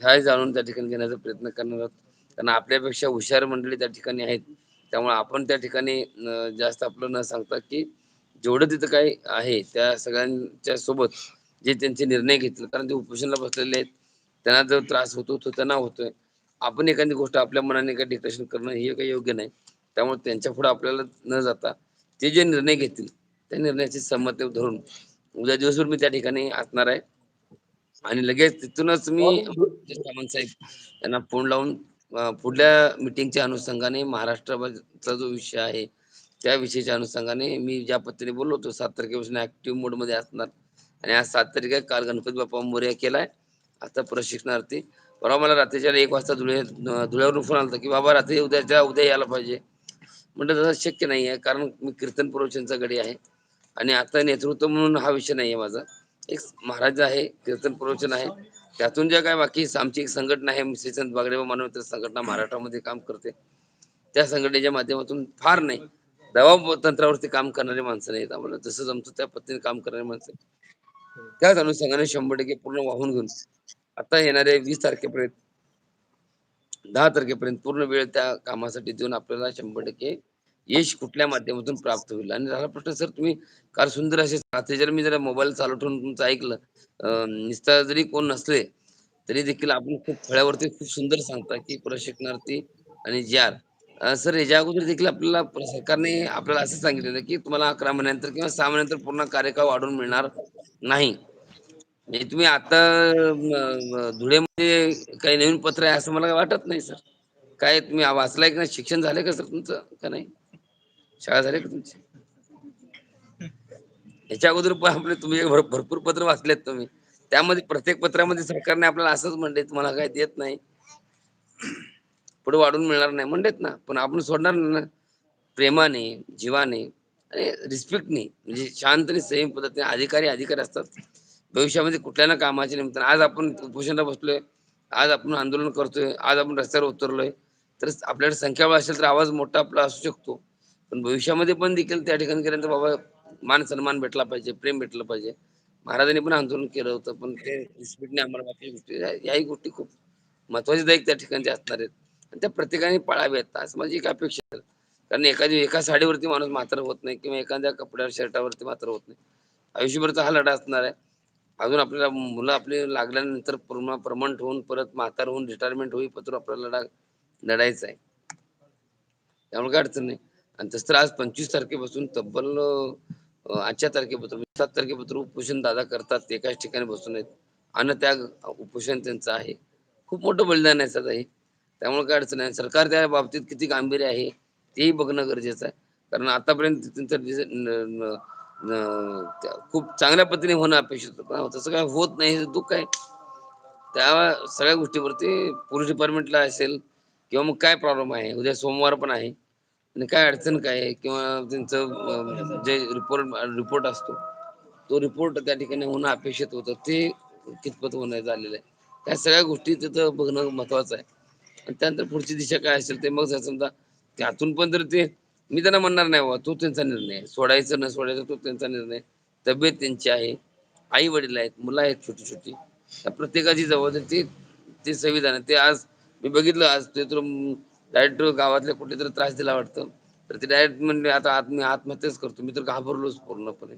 ह्याही जाणून त्या ठिकाणी घेण्याचा प्रयत्न करणार आहोत. कारण आपल्यापेक्षा हुशार मंडळी त्या ठिकाणी आहेत. त्यामुळे आपण त्या ठिकाणी जास्त आपलं न सांगता की जेवढं तिथं काही आहे त्या सगळ्यांच्या सोबत जे त्यांचे निर्णय घेतले कारण ते उपोषणाला बसलेले आहेत. त्यांना जो त्रास होतो तो त्यांना होतोय. आपण एखादी गोष्ट आपल्या मनाने काही डिक्टेशन करणं हे काही योग्य नाही. त्यामुळे त्यांच्या पुढे आपल्याला न जाता ते जे निर्णय घेतील त्या निर्णयाची संमती धरून उद्या दिवसभर मी त्या ठिकाणी असणार आहे. आणि लगेच तिथूनच मी जे सामंत साहेब यांना फोन लावून पुढल्या मिटिंगच्या अनुषंगाने महाराष्ट्राचा जो विषय आहे त्या विषयाच्या अनुषंगाने मी ज्या पद्धतीने बोललो होतो सात तारखेपासून ऍक्टिव्ह मोडमध्ये असणार. आणि आज सात तारीख काल गणपती बाप्पा मोर्या केलाय आता प्रशिक्षणार्थी. परवा मला रात्रीच्या एक वाजता धुळे धुळ्यावरून फोन आला की बाबा रात्री उद्याच्या उद्या यायला पाहिजे. म्हटलं तसं शक्य नाही आहे कारण मी कीर्तन प्रवचनचा गडी आहे आणि आता नेतृत्व म्हणून हा विषय नाही आहे माझा. एक महाराज आहे कीर्तन प्रवचन आहे. त्यातून ज्या काय बाकी आमची एक संघटना आहे श्रीचंद बागडे व मानवतर संघटना महाराष्ट्रामध्ये काम करते. त्या संघटनेच्या माध्यमातून फार नाही. दबाव तंत्रावरती काम करणारी माणसं नाहीत आम्हाला. जसं जमतो त्या पद्धतीने काम करणारी माणसं त्याच अनुषंगाने शंभर टक्के पूर्ण वाहून घेऊन आता येणाऱ्या वीस तारखेपर्यंत दहा तारखेपर्यंत पूर्ण वेळ त्या कामासाठी देऊन आपल्याला शंभर टक्के यश कुठल्या माध्यमातून प्राप्त होईल? आणि झाला प्रश्न सर तुम्ही काल सुंदर असे रात्री जर मी जरा मोबाईल चालू ठेवून तुमचं ऐकलं निस्तार जरी कोण नसले तरी देखील आपण खूप फळ्यावरती खूप सुंदर सांगता की प्रशिक्षणार्थी आणि जार सर याच्या अगोदर देखील आपल्याला सरकारने आपल्याला असं सांगितलेलं की तुम्हाला अकरा महिन्यानंतर किंवा सहा महिन्यानंतर पूर्ण कार्यकाळ वाढवून मिळणार नाही. म्हणजे तुम्ही आता धुळेमध्ये काही नवीन पत्र आहे असं मला वाटत नाही सर. काय तुम्ही वाचलाय का शिक्षण झालंय का सर तुमचं? का नाही? शाळा झाली का तुमची? याच्या अगोदर पण आपले तुम्ही भरपूर पत्र वाचलेत तुम्ही. त्यामध्ये प्रत्येक पत्रामध्ये सरकारने आपल्याला असंच म्हणले तुम्हाला काय देत नाही. पुढे वाढून मिळणार नाही. म्हणलेत ना. पण आपण सोडणार नाही ना. प्रेमाने जीवाने आणि रिस्पेक्टने. म्हणजे शांतने संयम पद्धतीने अधिकारी अधिकारी असतात. भविष्यामध्ये कुठल्या ना कामाच्या निमित्तानं. आज आपण उपोषणाला बसलोय. आज आपण आंदोलन करतोय. आज आपण रस्त्यावर उतरलोय. तर आपल्याकडे संख्याबळ असेल तर आवाज मोठा आपला असू शकतो. पण भविष्यामध्ये पण देखील त्या ठिकाणी गेल्यानंतर बाबा मान सन्मान भेटला पाहिजे प्रेम भेटलं पाहिजे. महाराजांनी पण आंदोलन केलं होतं पण ते रिस्पेक्टने आम्हाला बाकी गोष्टी याही गोष्टी खूप महत्त्वाच्या दायक त्या ठिकाणी असणार आहेत. आणि त्या प्रत्येकाने पाळाव्यात असं माझी एक अपेक्षा आहे. कारण एखादी एका साडीवरती माणूस मात्र होत नाही किंवा एखाद्या कपड्यावर शर्टावरती मात्र होत नाही. आयुष्यभरचा हा लढा असणार आहे. अजून आपल्याला मुलं आपले लागल्यानंतर पूर्ण प्रमंट होऊन परत म्हातार होऊन रिटायरमेंट होईपर्यंत आपल्याला लढा लढायचा आहे. त्यामुळे काय अडचण नाही. आणि तसं तर आज पंचवीस तारखेपासून तब्बल आजच्या तारखेपासून म्हणजे सात तारखेपासून उपोषण दादा करतात एकाच ठिकाणी बसून आहेत. अन्न त्याग उपोषण त्यांचं आहे. खूप मोठं बलिदान आहे सध्या हे. त्यामुळे काय अडचण आहे सरकार त्या बाबतीत किती गांभीर्य आहे तेही बघणं गरजेचं आहे. कारण आतापर्यंत त्यांचं न- त्या- खूप चांगल्या पद्धतीने होणं अपेक्षित होतं. पण तसं काय होत नाही हे दुःख आहे. त्या सगळ्या गोष्टीवरती पोलीस डिपार्टमेंटला असेल किंवा मग काय प्रॉब्लेम आहे उद्या सोमवार पण आहे. आणि काय अडचण काय आहे? किंवा त्यांचं जे रिपोर्ट रिपोर्ट असतो तो रिपोर्ट त्या ठिकाणी होणं अपेक्षित होतं. ते कितपत होणं झालेलं आहे. त्या सगळ्या गोष्टी तिथं बघणं महत्वाचं आहे. आणि त्यानंतर पुढची दिशा काय असेल ते मग समजा त्यातून पण जर ते मी त्यांना म्हणणार नाही बाबा तो त्यांचा निर्णय आहे. सोडायचं न सोडायचं तो त्यांचा निर्णय तब्येत त्यांची आहे. आई वडील आहेत मुलं आहेत छोटी छोटी त्या प्रत्येकाची जबाबदारी ते ते संविधान आहे. ते आज मी बघितलं आज ते तर डायरेक्ट गावातल्या कुठेतरी त्रास दिला वाटतं. तर ते डायरेक्ट म्हणले आता आत्म मी आत्महत्याच करतो. मी तर घाबरलोच पूर्णपणे.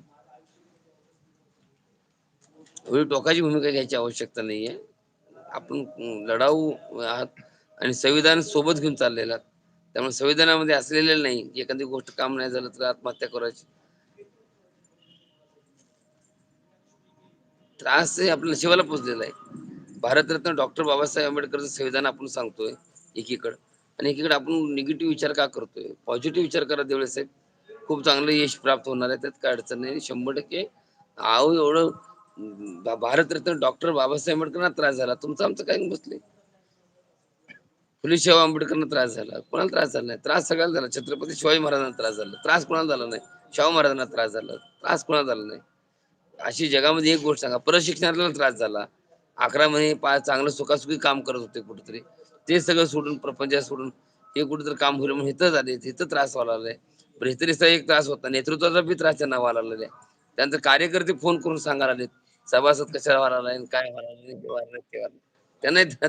एवढी टोकाची भूमिका घ्यायची आवश्यकता नाहीये. आपण लढाऊ आहात आणि संविधान सोबत घेऊन चाललेला त्यामुळे संविधानामध्ये असलेलं नाही की एखादी गोष्ट काम नाही झालं तर आत्महत्या करायची. त्रास हे आपल्या शिवाला पोचलेला आहे. भारतरत्न डॉक्टर बाबासाहेब आंबेडकरचं संविधान आपण सांगतोय एकीकडं. आणि एकीकडे आपण निगेटिव्ह विचार का करतोय? पॉझिटिव्ह विचार करा देवळे साहेब खूप चांगलं यश प्राप्त होणार आहे. त्यात काय अडचण नाही. शंभर टक्के. आहो एवढं भारतरत्न डॉक्टर बाबासाहेब आंबेडकरांना त्रास झाला. तुमचं आमचं काय बसले फुले शाहू आंबेडकरांना त्रास झाला. कोणाला त्रास झाला नाही? त्रास सगळ्याला झाला. छत्रपती शिवाजी महाराजांना त्रास झाला. त्रास कोणाला झाला नाही? शाहू महाराजांना त्रास झाला. त्रास कोणाला झाला नाही? अशी जगामध्ये एक गोष्ट सांगा. प्रशिक्षणाला त्रास झाला. अकरा महिने पाच चांगलं सुखासुखी काम करत होते कुठेतरी. ते सगळं सोडून प्रपंच सोडून हे कुठेतरी काम होईल म्हणून इथं झाले इथं त्रास व्हायला लागलाय. पण इतर एक त्रास होता नेतृत्वाचा बी त्रास त्यांना व्हायला लागलाय. त्यांचे त्यानंतर कार्यकर्ते फोन करून सांगायला आलेत सभासद कशाला व्हायला लागले काय व्हायला लागले व्हायला ते व्हायला त्यांना